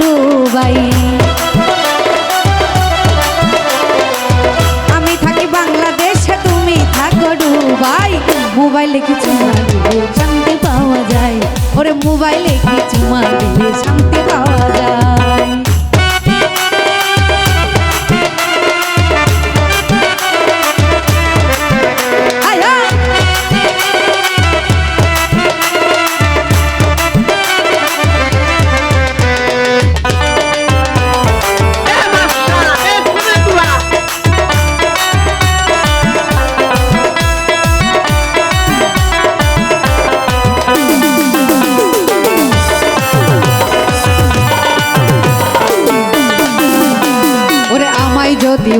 Dubai আমি থাকি বাংলাদেশে, তুমি থাকো ডুবাই। মোবাইলে কিছু শান্তি পাওয়া যায়। ওরে মোবাইলে কিছু মারলে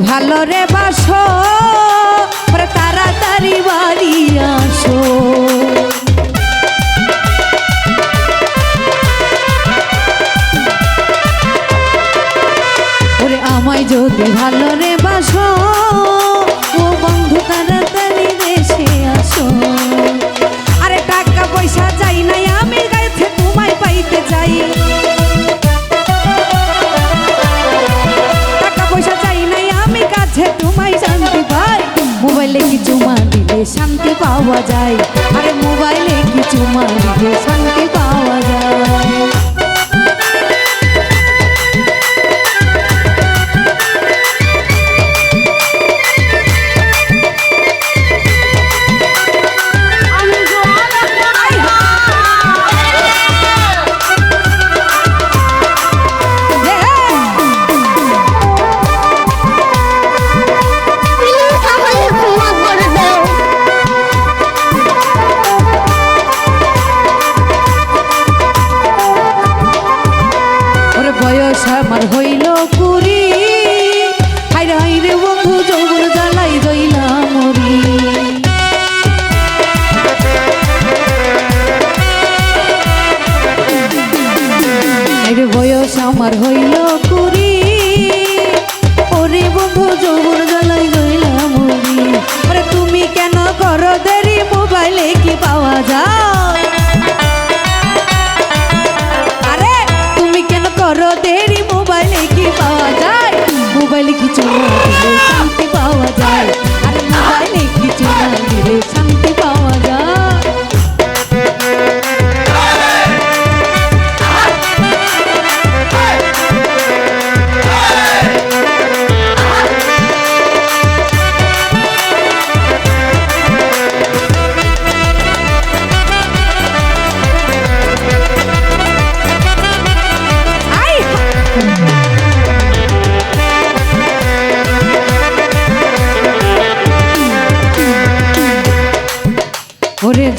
ভালো বাসো তাড়াতাড়ি বাড়ি আসো। আমায় যদি ভালো রে বাসো মোবাইলে কিছু মা দিলে শান্তি পাওয়া যায়। আরে মোবাইলে কিছু মা দিলে বয়স আমার হইল কুড়ি। হাইরে হাইরে বন্ধু যৌবন জ্বালাই দইলা মরি হাইরে বয়স আমার হইল মোবাইলে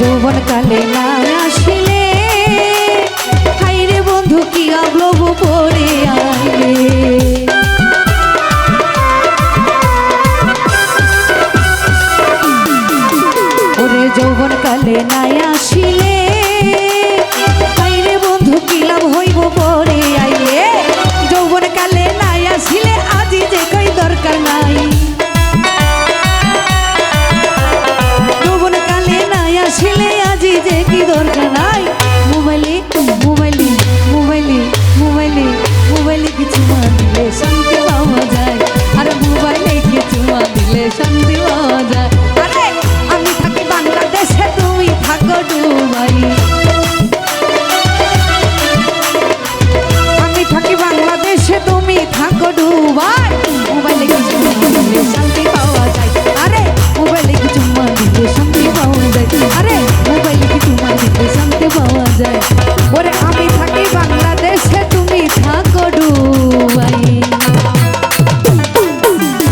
যৌবন কালে না আসিলে। হাইরে বন্ধু, কি আগ্লব পরে আইলে? ওরে যৌবন কালে নাই আসিলে